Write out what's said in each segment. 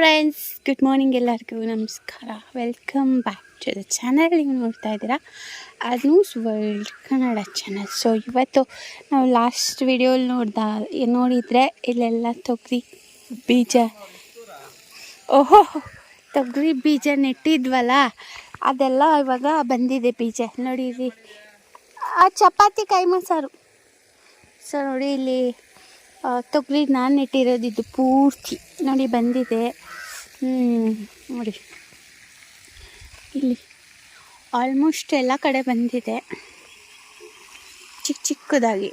Friends good morning ಎಲ್ಲರಿಗೂ ನಮಸ್ಕಾರ. Welcome back to the channel ನೀವು ನೋಡ್ತಾ ಇದ್ದೀರಾ? Anu's world Kannada channel so ಇವತ್ತು ನಾವು ಲಾಸ್ಟ್ ವಿಡಿಯೋಲಿ ನೋಡ್ದ, ನೋಡಿದರೆ ಇಲ್ಲೆಲ್ಲ ತೊಗರಿ ಬೀಜ. ಓಹೋ, ತೊಗರಿ ಬೀಜ ನೆಟ್ಟಿದ್ವಲ್ಲ? ಅದೆಲ್ಲ ಇವಾಗ ಬಂದಿದೆ ಬೀಜ. ನೋಡಿರಿ ಆ ಚಪಾತಿ ಕೈಮ ಸಾರು. ಸೊ ನೋಡಿ ಇಲ್ಲಿ ತೊಗರಿ ನಾನು ನೆಟ್ಟಿರೋದಿದ್ದು ಪೂರ್ತಿ. ನೋಡಿ ಬಂದಿದೆ. ನೋಡಿ. ಇಲ್ಲಿ ಆಲ್ಮೋಸ್ಟ್ ಎಲ್ಲ ಕಡೆ ಬಂದಿದೆ. ಚಿಕ್ಕ ಚಿಕ್ಕದಾಗಿ.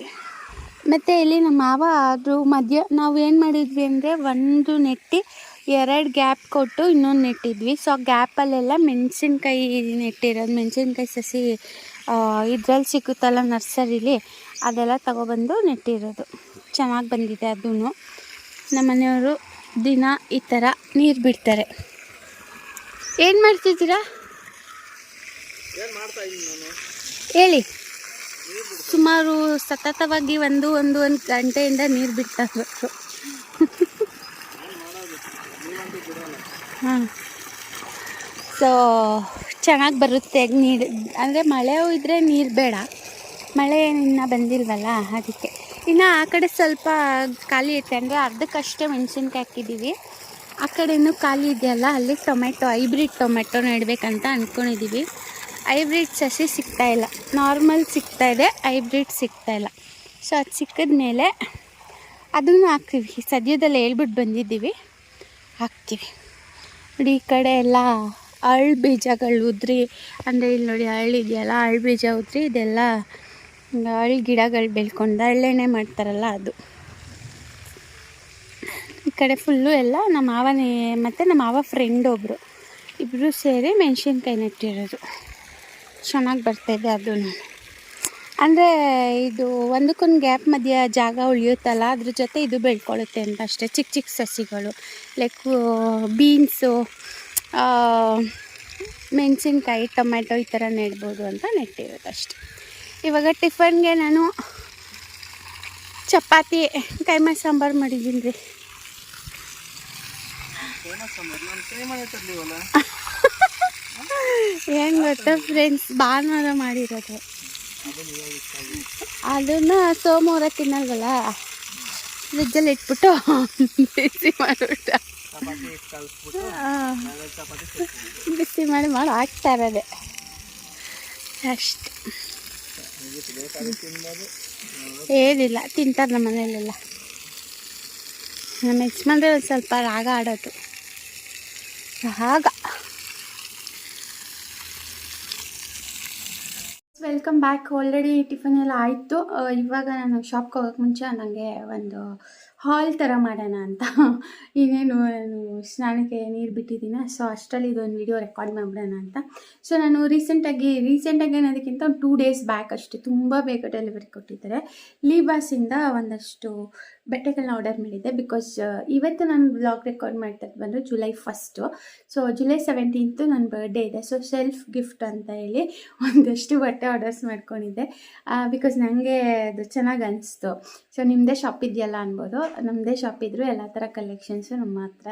ಮತ್ತು ಇಲ್ಲಿ ನಮ್ಮ ಮಾವ ಅದ್ರ ಮಧ್ಯ, ನಾವು ಏನು ಮಾಡಿದ್ವಿ ಅಂದರೆ ಒಂದು ನೆಟ್ಟಿ ಎರಡು ಗ್ಯಾಪ್ ಕೊಟ್ಟು ಇನ್ನೊಂದು ನೆಟ್ಟಿದ್ವಿ. ಸೊ ಆ ಗ್ಯಾಪಲ್ಲೆಲ್ಲ ಮೆಣಸಿನ್ಕಾಯಿ ನೆಟ್ಟಿರೋದು, ಮೆಣಸಿನ್ಕಾಯಿ ಸಸಿ ಇದ್ರಲ್ಲಿ ಸಿಗುತ್ತಲ್ಲ ನರ್ಸರಿಲಿ, ಅದೆಲ್ಲ ತಗೊಬಂದು ನೆಟ್ಟಿರೋದು. ಚೆನ್ನಾಗಿ ಬಂದಿದೆ ಅದೂ ನಮ್ಮ ಮನೆಯವರು ದಿನ ಈ ಥರ ನೀರು ಬಿಡ್ತಾರೆ. ಏನು ಮಾಡ್ತಿದ್ದೀರಾ? ಹೇಳಿ. ಸುಮಾರು ಸತತವಾಗಿ ಒಂದು ಒಂದು ಒಂದು ಗಂಟೆಯಿಂದ ನೀರು ಬಿಡ್ತಾ ಇರಬೇಕು ಹಾಂ. ಸೊ ಚೆನ್ನಾಗಿ ಬರುತ್ತೆ ನೀರು. ಅಂದರೆ ಮಳೆ ಇದ್ದರೆ ನೀರು ಬೇಡ. ಮಳೆ ಇನ್ನೂ ಬಂದಿಲ್ವಲ್ಲ ಅದಕ್ಕೆ. ಇನ್ನು ಆ ಕಡೆ ಸ್ವಲ್ಪ ಖಾಲಿ ಐತೆ ಅಂದರೆ ಅರ್ಧಕ್ಕಷ್ಟೇ ಮೆಣಸಿನ್ಕಾಯಿ ಹಾಕಿದ್ದೀವಿ. ಆ ಕಡೆನೂ ಖಾಲಿ ಇದೆಯಲ್ಲ, ಅಲ್ಲಿ ಟೊಮೆಟೊ, ಹೈಬ್ರಿಡ್ ಟೊಮೆಟೊ ನೆಡಬೇಕಂತ ಅಂದ್ಕೊಂಡಿದ್ದೀವಿ ಹೈಬ್ರಿಡ್ ಸಸಿ ಸಿಗ್ತಾ ಇಲ್ಲ. ನಾರ್ಮಲ್ ಸಿಗ್ತಾ ಇದೆ, ಹೈಬ್ರಿಡ್ ಸಿಗ್ತಾ ಇಲ್ಲ. ಸೊ ಅದು ಸಿಕ್ಕಿದ್ಮೇಲೆ ಅದನ್ನು ಹಾಕ್ತೀವಿ. ಸದ್ಯದಲ್ಲಿ ಹೇಳ್ಬಿಟ್ಟು ಬಂದಿದ್ದೀವಿ. ಹಾಕ್ತೀವಿ. ನೋಡಿ, ಈ ಕಡೆ ಎಲ್ಲ ಅರಳು ಬೀಜಗಳು ಉದ್ರಿ, ಅಂದರೆ ಇಲ್ಲಿ ನೋಡಿ ಅರಳಿದೆಯಲ್ಲ ಅರಳು ಬೀಜ ಉದ್ರಿ, ಇದೆಲ್ಲ ಅರಳು ಗಿಡಗಳು ಬೆಳ್ಕೊಂಡು ಅರಳೆಣ್ಣೆ ಮಾಡ್ತಾರಲ್ಲ ಅದು. ಈ ಕಡೆ ಫುಲ್ಲು ಎಲ್ಲ ನಮ್ಮ ಮಾವನೇ ಮತ್ತು ನಮ್ಮ ಮಾವ ಫ್ರೆಂಡ್ ಒಬ್ಬರು ಇಬ್ಬರು ಸೇರಿ ಮೆಣಸಿನ್ಕಾಯಿ ನೆಟ್ಟಿರೋದು. ಚೆನ್ನಾಗಿ ಬರ್ತಾಯಿದೆ ಅದು ಅಂದರೆ ಇದು ಒಂದಕ್ಕೊಂದು ಗ್ಯಾಪ್ ಮಧ್ಯ ಜಾಗ ಉಳಿಯುತ್ತಲ್ಲ, ಅದ್ರ ಜೊತೆ ಇದು ಬೆಳ್ಕೊಳ್ಳುತ್ತೆ ಅಂತ ಅಷ್ಟೇ. ಚಿಕ್ಕ ಚಿಕ್ಕ ಸಸಿಗಳು ಲೈಕ್ ಬೀನ್ಸು ಮೆಣಸಿನ್ಕಾಯಿ ಟೊಮೆಟೊ ಈ ಥರ ನೆಡ್ಬೋದು ಅಂತ ನೆಟ್ಟಿರೋದು ಅಷ್ಟೆ. ಇವಾಗ ಟಿಫನ್ಗೆ ನಾನು ಚಪಾತಿ ಕೈಮ ಸಾಂಬಾರು ಮಾಡಿದ್ದೀನಿ ರೀ. ಏನು ಗೊತ್ತಾ ಫ್ರೆಂಡ್ಸ್ ಭಾನುವಾರ ಮಾಡಿರೋದು. ಅದನ್ನು ಸೋಮವಾರ ತಿನ್ನಲ್ವಲ್ಲ? ಫ್ರಿಜ್ಜಲ್ಲಿ ಇಟ್ಬಿಟ್ಟು ಬಿಸಿ ಮಾಡಿಬಿಟ್ಟು. ಬಿಸಿ ಮಾಡಿ ಮಾಡಿ ಹಾಕ್ತಾ ಇರೋದೆ. ಅಷ್ಟೆ. ಏನಿಲ್ಲ, ತಿಂತಾರೆ ನಮ್ಮ ಮನೆಯಲ್ಲೆಲ್ಲ. ನಮ್ಮ ಯಜಮಾನ್ರೆ ಒಂದು ಸ್ವಲ್ಪ ರಾಗ ಆಡೋದು ರಾಗ. ವೆಲ್ಕಮ್ ಬ್ಯಾಕ್ ಆಲ್ರೆಡಿ ಟಿಫನ್ ಎಲ್ಲ ಆಯಿತು. ಇವಾಗ ನಾನು ಶಾಪ್ಗೆ ಹೋಗೋಕ್ಕೆ ಮುಂಚೆ ನನಗೆ ಒಂದು ಹಾಲ್ ಥರ ಮಾಡೋಣ ಅಂತ. ಇನ್ನೇನು, ನಾನು ಸ್ನಾನಕ್ಕೆ ನೀರು ಬಿಟ್ಟಿದ್ದೀನಿ ಸೊ ಅಷ್ಟರಲ್ಲಿ ಇದೊಂದು ವಿಡಿಯೋ ರೆಕಾರ್ಡ್ ಮಾಡಿಬಿಡೋಣ ಅಂತ. ಸೊ ನಾನು ರೀಸೆಂಟಾಗಿ ರೀಸೆಂಟಾಗಿ ಅನ್ನೋದಕ್ಕಿಂತ ಒಂದು ಟೂ ಡೇಸ್ ಬ್ಯಾಕ್ ಅಷ್ಟೇ, ತುಂಬ ಬೇಗ ಡೆಲಿವರಿ ಕೊಟ್ಟಿದ್ದಾರೆ. ಲೀಬಾಸಿಂದ ಒಂದಷ್ಟು ಬಟ್ಟೆಗಳನ್ನ ಆರ್ಡರ್ ಮಾಡಿದ್ದೆ ಬಿಕಾಸ್ ಇವತ್ತು ನಾನು ಬ್ಲಾಗ್ ರೆಕಾರ್ಡ್ ಮಾಡ್ತಾ ಬಂದು July first so July seventeenth ನನ್ನ ಬರ್ಡೇ ಇದೆ. ಸೊ ಸೆಲ್ಫ್ ಗಿಫ್ಟ್ ಅಂತ ಹೇಳಿ ಒಂದಷ್ಟು ಬಟ್ಟೆ ಆರ್ಡರ್ಸ್ ಮಾಡ್ಕೊಂಡಿದ್ದೆ. ಬಿಕಾಸ್ ನನಗೆ ಅದು ಚೆನ್ನಾಗಿ ಅನಿಸ್ತು. ಸೊ ನಿಮ್ಮದೇ ಶಾಪ್ ಇದೆಯಲ್ಲ ಅನ್ಬೋದು. ನಮ್ಮದೇ ಶಾಪ್ ಇದ್ದರೂ ಎಲ್ಲ ಥರ ಕಲೆಕ್ಷನ್ಸು ನಮ್ಮ ಹತ್ರ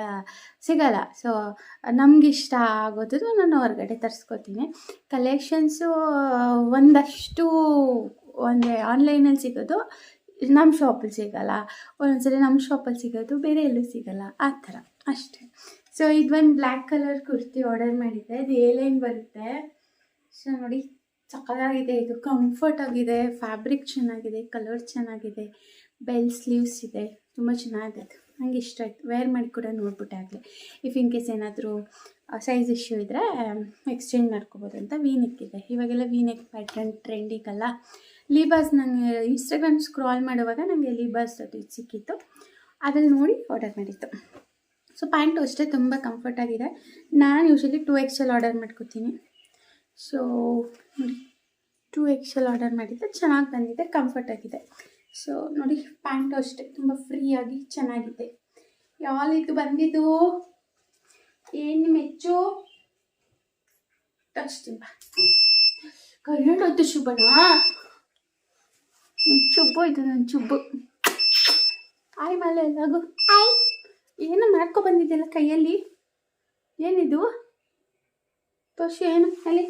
ಸಿಗಲ್ಲ. ಸೊ ನಮಗಿಷ್ಟ ಆಗೋದು ನಾನು ಹೊರಗಡೆ ತರಿಸ್ಕೊತೀನಿ. ಕಲೆಕ್ಷನ್ಸು ಒಂದಷ್ಟು ಒಂದೇ ಆನ್ಲೈನಲ್ಲಿ ಸಿಗೋದು ನಮ್ಮ ಶಾಪಲ್ಲಿ ಸಿಗಲ್ಲ. ಒಂದೊಂದ್ಸರಿ ನಮ್ಮ ಶಾಪಲ್ಲಿ ಸಿಗೋದು, ಬೇರೆ ಎಲ್ಲೂ ಸಿಗಲ್ಲ. ಆ ಥರ ಅಷ್ಟೇ. ಸೊ ಇದು ಒಂದು ಬ್ಲ್ಯಾಕ್ ಕಲರ್ ಕುರ್ತಿ ಆರ್ಡರ್ ಮಾಡಿದ್ದೆ. ಇದು ಏಲೈನ್ ಬರುತ್ತೆ? ಸೊ ನೋಡಿ, ಸಕ್ಕತ್ತಾಗಿದೆ. ಇದು ಕಂಫರ್ಟ್ ಆಗಿದೆ ಫ್ಯಾಬ್ರಿಕ್ ಚೆನ್ನಾಗಿದೆ. ಕಲರ್ ಚೆನ್ನಾಗಿದೆ. ಬೆಲ್ ಸ್ಲೀವ್ಸ್ ಇದೆ, ತುಂಬ ಚೆನ್ನಾಗಿದೆ ಅದು ನಂಗೆ ಇಷ್ಟ ಆಯಿತು. ವೇರ್ ಮಾಡಿ ಕೂಡ ನೋಡ್ಬಿಟ್ಟೆ ಆಗಲಿ. ಇಫ್ ಇನ್ ಕೇಸ್ ಏನಾದರೂ ಸೈಜ್ ಇಶ್ಯೂ ಇದ್ದರೆ ಎಕ್ಸ್ಚೇಂಜ್ ಮಾಡ್ಕೋಬೋದು ಅಂತ ವೀನೆಕ್ ಇದೆ. ಇವಾಗೆಲ್ಲ ವೀನೆಕ್ ಪ್ಯಾಟ್ರನ್ ಟ್ರೆಂಡಿಗಲ್ಲ ಲೀಬಾಸ್ ನನಗೆ ಇನ್ಸ್ಟಾಗ್ರಾಮ್ ಸ್ಕ್ರಾಲ್ ಮಾಡುವಾಗ ನನಗೆ ಲೀಬಾಸ್ ಅದು ಸಿಕ್ಕಿತ್ತು. ಅದ್ರಲ್ಲಿ ನೋಡಿ ಆರ್ಡರ್ ಮಾಡಿತ್ತು ಸೊ ಪ್ಯಾಂಟು ಅಷ್ಟೇ ತುಂಬ ಕಂಫರ್ಟಾಗಿದೆ ನಾನು ಯೂಶಲಿ ಟೂ ಎಕ್ಸೆಲ್ ಆರ್ಡರ್ ಮಾಡ್ಕೋತೀನಿ. ಸೊ ನೋಡಿ ಟೂ ಎಕ್ಸೆಲ್ ಆರ್ಡರ್ ಮಾಡಿದ್ದೆ ಚೆನ್ನಾಗಿ ಬಂದಿದೆ ಕಂಫರ್ಟ್ ಆಗಿದೆ. ಸೊ ನೋಡಿ ಪ್ಯಾಂಟು ಅಷ್ಟೇ. ತುಂಬ ಫ್ರೀಯಾಗಿ ಚೆನ್ನಾಗಿದೆ. ಯಾವಲ್ಲಿದ್ದು ಬಂದಿದ್ದು ಏನು ಮೆಚ್ಚು ತರಿಸ್ತೀನಿ ಕನ್ನಡದ್ದು ಶುಭನಾ. ಚುಬ್ಬು ಇದು ನನ್ನ ಚುಬ್ಬು ಆಯ್ ಮೇಲೆ ಎಲ್ಲಾಗು ಏನು ಏನೋ ಮಾಡ್ಕೊ ಬಂದಿದ್ದೆಲ್ಲ ಕೈಯಲ್ಲಿ ಏನಿದು? ತೋರ್ಸು ಏನು? ಅಲ್ಲಿ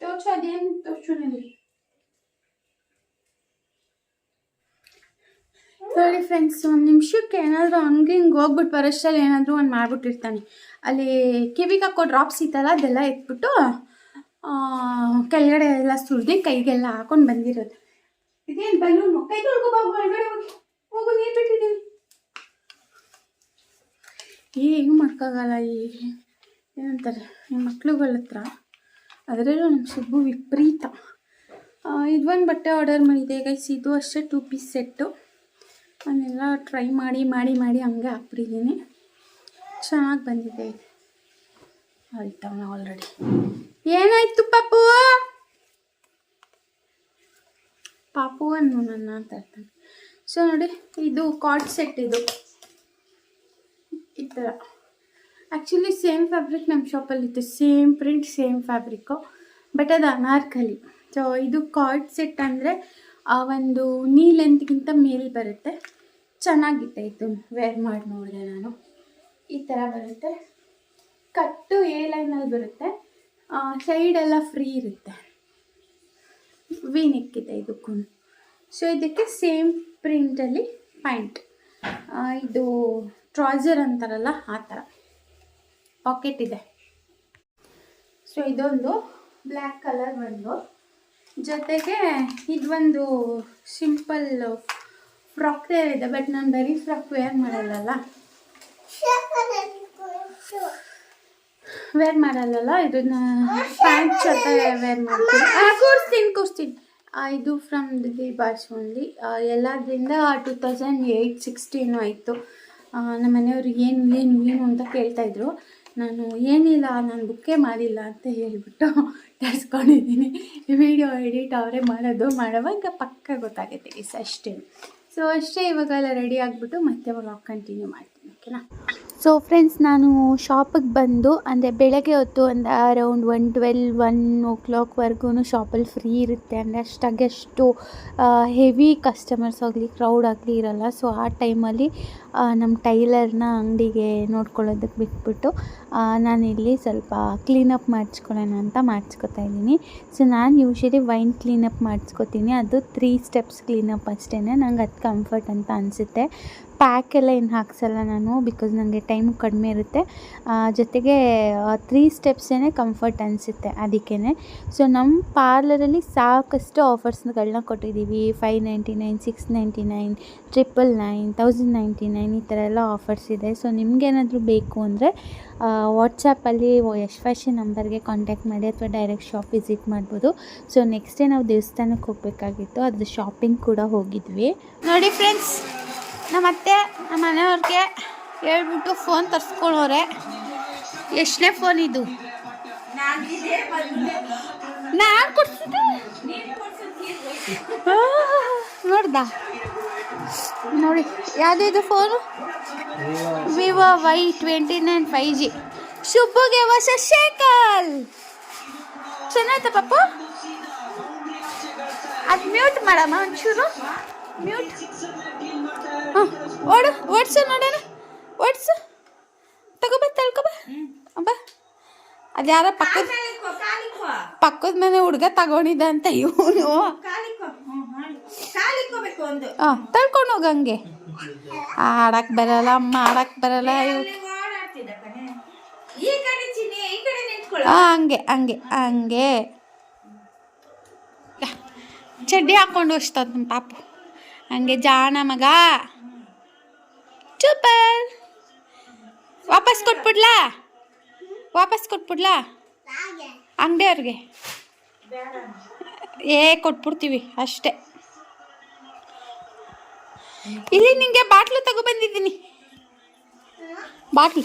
ತೋರ್ಸು ಅದೇನು ತೋರ್ಸು ನನಗೆ? ನೋಡಿ ಫ್ರೆಂಡ್ಸ್ ಒಂದು ನಿಮಿಷಕ್ಕೆ ಏನಾದರೂ ಹಂಗೆ ಹಿಂಗೆ ಹೋಗ್ಬಿಟ್ಟು ಬರೋಷ್ಟಲ್ಲಿ ಏನಾದರೂ ಒಂದು ಮಾಡ್ಬಿಟ್ಟಿರ್ತಾನೆ. ಅಲ್ಲಿ ಕಿವಿಗೆ ಹಾಕೋ ಡ್ರಾಪ್ಸ್ ಇತ್ತಲ್ಲ ಅದೆಲ್ಲ ಎತ್ಬಿಟ್ಟು ಕೆಳಗಡೆ ಎಲ್ಲ ಸುರಿದು ಕೈಗೆಲ್ಲ ಹಾಕೊಂಡು ಬಂದಿರೋದು. ಇದೇನು ಬಲೂನು ಕೈ ತೊಳ್ಕೊ ಬಾ ಒಳಗಡೆ ಹೋಗಿ. ಹೋಗು ಏನು ಮಾಡೋಕ್ಕಾಗಲ್ಲ ಈ ಏನಂತಾರೆ, ಈ ಮಕ್ಳುಗಳ ಹತ್ರ. ಅದರಲ್ಲೂ ನಮ್ಮ ಸುಬ್ಬು ವಿಪರೀತ. ಇದೊಂದು ಬಟ್ಟೆ ಆರ್ಡರ್ ಮಾಡಿದ್ದೆ ಗೈಸ್ ಇದು ಅಷ್ಟೇ ಟೂ ಪೀಸ್ ಸೆಟ್ಟು ನಾನೆಲ್ಲ ಟ್ರೈ ಮಾಡಿ ಮಾಡಿ ಮಾಡಿ ಹಂಗೆ ಹಾಕ್ಬಿಟ್ಟಿದ್ದೀನಿ. ಚೆನ್ನಾಗಿ ಬಂದಿದೆ ಆಯ್ತವನ ಆಲ್ರೆಡಿ ಏನಾಯ್ತು ಪಾಪು? ಪಾಪು ಅನ್ನು ನನ್ನ ಅಂತ ಇರ್ತಾನೆ ಸೊ ನೋಡಿ, ಇದು ಕಾಟ್ ಸೆಟ್ ಇದು. ಈ ಥರ. ಆ್ಯಕ್ಚುಲಿ ಸೇಮ್ ಫ್ಯಾಬ್ರಿಕ್ ನಮ್ಮ ಶಾಪಲ್ಲಿತ್ತು same print same fabric but ಅದು ಅನಾರ್ಕಲಿ. ಸೊ ಇದು ಕಾಟ್ ಸೆಟ್ ಅಂದರೆ ಆ ಒಂದು ನೀ ಲೆಂತ್ಗಿಂತ ಮೇಲೆ ಬರುತ್ತೆ. ಚೆನ್ನಾಗಿದೆ ಇದು ವೇರ್ ಮಾಡಿ ನೋಡಿದೆ ನಾನು. ಈ ಥರ ಬರುತ್ತೆ. ಕಟ್ಟು ಎ ಲೈನಲ್ಲಿ ಬರುತ್ತೆ. ಸೈಡೆಲ್ಲ ಫ್ರೀ ಇರುತ್ತೆ. ವೀನಿಕ್ಕಿದೆ ನೆಕ್ ಇದೆ ಇದಕ್ಕೂ ಸೊ ಇದಕ್ಕೆ ಸೇಮ್ ಪ್ರಿಂಟಲ್ಲಿ ಪ್ಯಾಂಟ್ ಇದು ಟ್ರಾಜರ್ ಅಂತಾರಲ್ಲ, ಆ ಥರ ಪಾಕೆಟ್ ಇದೆ. ಸೊ ಇದೊಂದು ಬ್ಲ್ಯಾಕ್ ಕಲರ್ ಒಂದು ಜೊತೆಗೆ ಇದೊಂದು ಸಿಂಪಲ್ ಫ್ರಾಕ್ ಇದೆ ಬಟ್ ನಾನು ಬರೀ ಫ್ರಾಕ್ ವೇರ್ ಮಾಡಲ್ಲಲ್ಲ? ವೇರ್ ಮಾಡಲ್ಲಲ್ಲ? ಇದನ್ನ ಪ್ಯಾಂಟ್ ಜೊತೆ ವೇರ್ ಮಾಡ್ತೀನಿ. ಕೂರಿಸ್ತೀನಿ ಕೂರಿಸ್ತೀನಿ. ಇದು ಫ್ರಮ್ ದಿ ಬಾಷ್ ಓನ್ಲಿ ಎಲ್ಲದರಿಂದ ಟೂ ತೌಸಂಡ್ ಏಯ್ಟ್ ಸಿಕ್ಸ್ಟೀನು ಆಯಿತು. ನಮ್ಮ ಮನೆಯವರು ಏನು ಏನು ಏನು ಅಂತ ಕೇಳ್ತಾಯಿದ್ರು ನಾನು ಏನಿಲ್ಲ, ನಾನು ಬುಕ್ಕೇ ಮಾಡಿಲ್ಲ ಅಂತ ಹೇಳ್ಬಿಟ್ಟು ತರಿಸ್ಕೊಂಡಿದ್ದೀನಿ. ವಿಡಿಯೋ ಎಡಿಟ್ ಅವರೇ ಮಾಡೋದು, ಮಾಡೋವಾಗ ಪಕ್ಕ ಗೊತ್ತಾಗುತ್ತೆ ಇಸ್ ಅಷ್ಟೇ. ಸೊ ಅಷ್ಟೇ ಇವಾಗೆಲ್ಲ ರೆಡಿ ಆಗಿಬಿಟ್ಟು ಮತ್ತೆ ವ್ಲಾಗ್ ಕಂಟಿನ್ಯೂ ಮಾಡ್ತೀನಿ ಓಕೆನಾ ಸೊ ಫ್ರೆಂಡ್ಸ್ ನಾನು ಶಾಪಿಗೆ ಬಂದು, ಅಂದರೆ ಬೆಳಗ್ಗೆ ಹೊತ್ತು ಒಂದು ಅರೌಂಡ್ ಒನ್ ಟ್ವೆಲ್ ಒನ್ ಓ ಕ್ಲಾಕ್ವರೆಗೂ ಶಾಪಲ್ಲಿ ಫ್ರೀ ಇರುತ್ತೆ. ಅಂದರೆ ಅಷ್ಟಾಗಿ ಅಷ್ಟು ಹೆವಿ ಕಸ್ಟಮರ್ಸ್ ಆಗಲಿ ಕ್ರೌಡ್ ಆಗಲಿ ಇರಲ್ಲ. ಸೊ ಆ ಟೈಮಲ್ಲಿ ನಮ್ಮ ಟೈಲರ್ನ ಅಂಗಡಿಗೆ ನೋಡ್ಕೊಳ್ಳೋದಕ್ಕೆ ಬಿಟ್ಬಿಟ್ಟು ನಾನಿಲ್ಲಿ ಸ್ವಲ್ಪ ಕ್ಲೀನಪ್ ಮಾಡಿಸ್ಕೊಳ್ಳೋಣ ಅಂತ ಮಾಡಿಸ್ಕೊತಾ ಇದ್ದೀನಿ. ಸೊ ನಾನು ಯೂಶಲಿ ವೈನ್ ಕ್ಲೀನಪ್ ಮಾಡಿಸ್ಕೊತೀನಿ. ಅದು ತ್ರೀ ಸ್ಟೆಪ್ಸ್ ಕ್ಲೀನಪ್ ಅಷ್ಟೇ ನಂಗೆ ಅದು ಕಂಫರ್ಟ್ ಅಂತ ಅನಿಸುತ್ತೆ. ಪ್ಯಾಕ್ ಎಲ್ಲ ಏನು ಹಾಕ್ಸಲ್ಲ ನಾನು ಬಿಕಾಸ್ ನನಗೆ ಟೈಮ್ ಕಡಿಮೆ ಇರುತ್ತೆ. ಜೊತೆಗೆ ತ್ರೀ ಸ್ಟೆಪ್ಸೇ ಕಂಫರ್ಟ್ ಅನಿಸುತ್ತೆ ಅದಕ್ಕೇ ಸೊ ನಮ್ಮ ಪಾರ್ಲರಲ್ಲಿ ಸಾಕಷ್ಟು ಆಫರ್ಸ್ಗಳನ್ನ ಕೊಟ್ಟಿದ್ದೀವಿ. Five ninety nine six ninety nine triple nine thousand ninety nine ಈ ಥರ ಎಲ್ಲ ಆಫರ್ಸ್ ಇದೆ. ಸೊ ನಿಮಗೇನಾದರೂ ಬೇಕು ಅಂದರೆ ವಾಟ್ಸಪ್ಪಲ್ಲಿ ಯಶ್ ಫ್ಯಾಷನ್ ನಂಬರ್ಗೆ ಕಾಂಟ್ಯಾಕ್ಟ್ ಮಾಡಿ ಅಥವಾ ಡೈರೆಕ್ಟ್ ಶಾಪ್ ವಿಸಿಟ್ ಮಾಡ್ಬೋದು. ಸೊ ನೆಕ್ಸ್ಟ್ ಡೇ ನಾವು ದೇವಸ್ಥಾನಕ್ಕೆ ಹೋಗಬೇಕಾಗಿತ್ತು. ಅದ್ರ ಶಾಪಿಂಗ್ ಕೂಡ ಹೋಗಿದ್ವಿ. ನೋಡಿ ಫ್ರೆಂಡ್ಸ್ ನಮ್ಮ ಅತ್ತೆ ನಮ್ಮ ಮನೆಯವ್ರಿಗೆ ಹೇಳ್ಬಿಟ್ಟು ಫೋನ್ ತರಿಸ್ಕೊಳೋರೆ. ಎಷ್ಟನೇ ಫೋನ್ ಇದು? ನಾನು ಕೊಡ್ಸಿದ್ದೆ? ನೋಡ್ದ? ನೋಡಿ, ಯಾವುದು ಇದು phone Vivo Y twenty nine five G ಶುಭಗೆ ಹೊಸ ಶೇಖಲ್ ಚೆನ್ನಾಯ್ತಾ ಪಾಪ? ಅದು ಮ್ಯೂಟ್ ಮಾಡಮ್ಮ ಒಂಚೂರು. ಮ್ಯೂಟ್ ಹಾಂ ಓಡು ಓಡ್ಸು ನೋಡೋಣ ಓಡ್ಸು. ತಗೋಬ ತಳ್ಕೊಬ ಬಾ. ಅದು ಯಾರ ಪಕ್ಕದ ಪಕ್ಕದ ಮನೆ ಹುಡುಗ ತಗೊಂಡಿದ್ದ ಅಂತ ಇವನು. ಹಾಂ ತಳ್ಕೊಂಡು ಹೋಗ ಹಂಗೆ. ಆಡಕ್ಕೆ ಬರಲ್ಲ ಬರಲ್ಲ ಚಿನ್ನಿ ಈ ಕಡೆ ನಿಂತ್ಕೊಳ್ಳೋ. ಹಂಗೆ ಹಂಗೆ ಹಂಗೆ. ಚಡ್ಡಿ ಹಾಕೊಂಡು ಅಷ್ಟದ ನಮ್ಮ ಪಾಪು. ಹಂಗೆ ಜಾಣ ಮಗ. ಸೂಪರ್ ವಾಪಸ್ ಕೊಟ್ಬಿಡ್ಲಾ? ವಾಪಸ್ ಕೊಟ್ಬಿಡ್ಲಾ? ಅಂಗಡಿಯವ್ರಿಗೆ ಏ, ಕೊಟ್ಬಿಡ್ತೀವಿ, ಅಷ್ಟೇ. ಇಲ್ಲಿ ನಿಂಗೆ ಬಾಟ್ಲು ತಗೊಬಂದಿದ್ದೀನಿ ಬಾಟ್ಲು.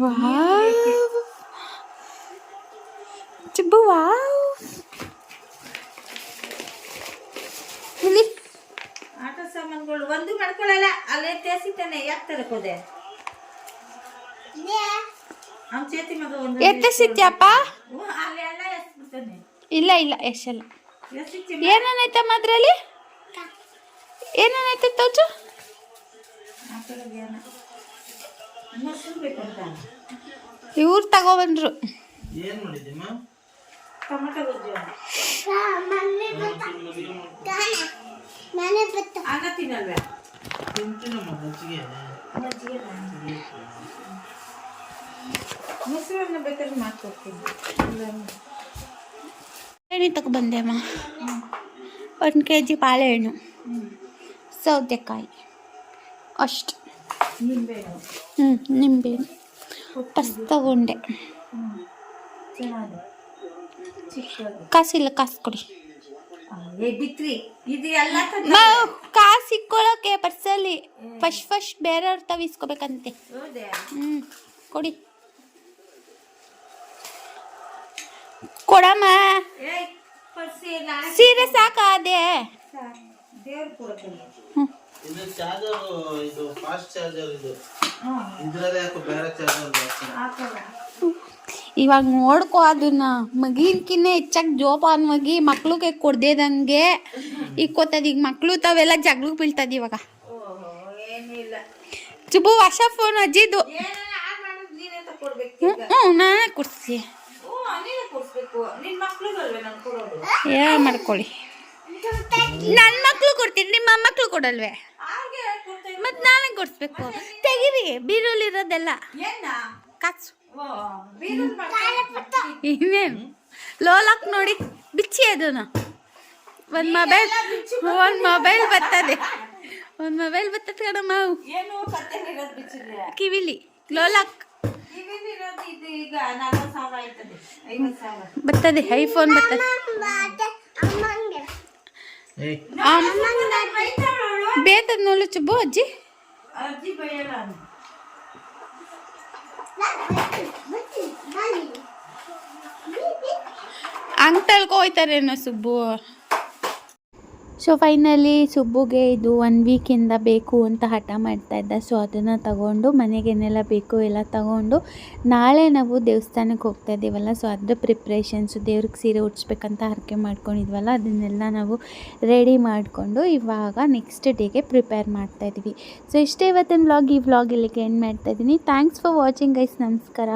ವಾವ್ ಚಿಬ್ಬು ವಾವ್ ಇಲ್ಲಿ ಆಟ ಸಾಮಾನುಗಳು ಒಂದು ಮಾಡ್ಕೊಳ್ಳಲ್ಲ ಅಲ್ಲೇ ತೇಸಿತಾನೆ ಯಾಕೆ ತರಕೋದೆ ಅವ್ನ ಚೇತಿ ಮಗ ಒಂದು ಎತ್ತೆಸಿದ್ಯಪ್ಪ ಓ, ಅಲ್ಲೆಲ್ಲ ಎಸ್ಬಿಡ್ತಾನೆ. ಇಲ್ಲ ಇಲ್ಲ ಎಷ್ಟಲ್ಲ? ಏನೇನೈತಮ್ಮ ಅದರಲ್ಲಿ? ಏನೇನೈತೆ ತೋಚು? ಇವ್ರು ತಗೊಬಂದ್ರು ಏನ್ ಮಾಡಿದ್ದೀಮ್ಮ ಟೊಮೆಟೊ ಗೊಜ್ಜು ಆಗ ತಿನ್ನಲ್ವೇ? ತಿಂತೀನಮ್ಮ ಮಜ್ಜಿಗೆ ಮಜ್ಜಿಗೆ ಮೊಸರನ್ನ ಬೇಕಾದ್ರೆ ಮಾಡ್ಕೊಡ್ತೀನಿ. ಎಣ್ಣೆ ತಗೊಬಂದೆ ಅಮ್ಮ. ಒಂದು ಕೆ ಜಿ ಬಾಳೆಹಣ್ಣು ಸೌತೆಕಾಯಿ ಅಷ್ಟು. ನಿಂಬೆಹಣ್ಣು. ಹ್ಞೂ ನಿಂಬೆಹಣ್ಣು. ಪಸ್ ತಗೊಂಡೆ ಚೆನ್ನಾಗಿ ಚಿಕ್ಕದು ಕಾಸಿಲ್ಲ ಕಾಸು ಕೊಡಿ. ಕಾಸು ಇಕ್ಕೊಳ್ಳೋಕೆ ಪರ್ಸಲ್ಲಿ ಫಸ್ಟ್ ಫಸ್ಟ್ ಬೇರೆಯವ್ರ ತಾವ ಇಸ್ಕೋಬೇಕಂತೆ. ಹ್ಞೂ ಕೊಡಿ. ಕೊಡಮ್ಮ. ಏಯ್ ಪರ್ಸಿ ಎಲ್ಲ ಸೀರೆ ಸಾಕಾದೆ. ಅದೇ ಇದು ಚಾರ್ಜರ್ ಇದು ಫಾಸ್ಟ್ ಚಾರ್ಜರ್ ಇದು. ಯಾಕೋ ಬೇರೆ ಚಾರ್ಜರ್ ಇವಾಗ ನೋಡ್ಕೊ ಅದನ್ನ. ಮಗಿನ್ಕಿನ್ನ ಹೆಚ್ಚಾಗಿ ಜೋಪಾನವಾಗಿ ಮಗಿ ಮಕ್ಳಿಗೆ ಕೊಡ್ದೇದಂಗೆ ಇಕ್ಕೋತದ. ಈಗ ಮಕ್ಳು ತಾವೆಲ್ಲ ಜಗಳ ಬೀಳ್ತದ ಇವಾಗ. ಚುಬು ಹೊಸ ಫೋನ್ ಅಜ್ಜಿದು ಹ್ಞೂ ನಾನೇ ಕೊಡ್ಸಿ. ಏ ಮಾಡ್ಕೊಳ್ಳಿ. ನನ್ನ ಮಕ್ಳು ಕೊಡ್ತೀನಿ ನಿಮ್ಮ ಮಕ್ಳು ಕೊಡಲ್ವೇ? ಮತ್ತೆ ನಾನೇ ಕೊಡಿಸ್ಬೇಕು. ತೆಗಿರಿ ಬೀರುಲಿರೋದೆಲ್ಲ ಕಾಸು. ಇನ್ನೇನು? ಲೋಲಾಕ್ ನೋಡಿ ಬಿಚ್ಚಿ ಅದನ್ನು ಒಂದು ಮೊಬೈಲ್ ಒಂದು ಮೊಬೈಲ್ ಬರ್ತದೆ ಒಂದು ಮೊಬೈಲ್ ಬರ್ತದೆ ಕಣಮ್ಮ ಕಿವಿಲಿ ಲೋಲಾಕ್. ಬರ್ತದೆ ಐಫೋನ್ ಬರ್ತದೆ ಬೇತದ ನೋಡು ಚುಬ್ಬು ಅಜ್ಜಿ. ಅಜ್ಜಿ ಬೈಯಲ್ಲ ಅವ್ನು. ಹಂಗೆ ತಳ್ಕೊ ಹೋಯ್ತಾರೇನೋ ಸುಬ್ಬು ಸೊ ಫೈನಲಿ ಸುಬ್ಬುಗೆ ಇದು ಒನ್ ವೀಕಿಂದ ಬೇಕು ಅಂತ ಹಠ ಮಾಡ್ತಾ ಇದ್ದ. ಸೊ ಅದನ್ನು ತಗೊಂಡು ಮನೆಗೇನೆಲ್ಲ ಬೇಕು ಎಲ್ಲ ತಗೊಂಡು ನಾಳೆ ನಾವು ದೇವಸ್ಥಾನಕ್ಕೆ ಹೋಗ್ತಾ ಇದ್ದೀವಲ್ಲ ಸೊ ಅದ್ರ ಪ್ರಿಪ್ರೇಷನ್ಸು ದೇವ್ರಿಗೆ ಸೀರೆ ಉಡ್ಸ್ಬೇಕಂತ ಹರಕೆ ಮಾಡ್ಕೊಂಡಿದ್ವಲ್ಲ, ಅದನ್ನೆಲ್ಲ ನಾವು ರೆಡಿ ಮಾಡಿಕೊಂಡು ಇವಾಗ ನೆಕ್ಸ್ಟ್ ಡೇಗೆ ಪ್ರಿಪೇರ್ ಮಾಡ್ತಾ ಇದ್ದೀವಿ. ಸೊ ಇಷ್ಟೇ ಇವತ್ತಿನ ವ್ಲಾಗ್ ಈ ವ್ಲಾಗ್ ಇಲ್ಲಿಗೆ ಎಂಡ್ ಮಾಡ್ತಾ ಇದ್ದೀನಿ. ಥ್ಯಾಂಕ್ಸ್ ಫಾರ್ ವಾಚಿಂಗ್ ಗೈಸ್ ನಮಸ್ಕಾರ.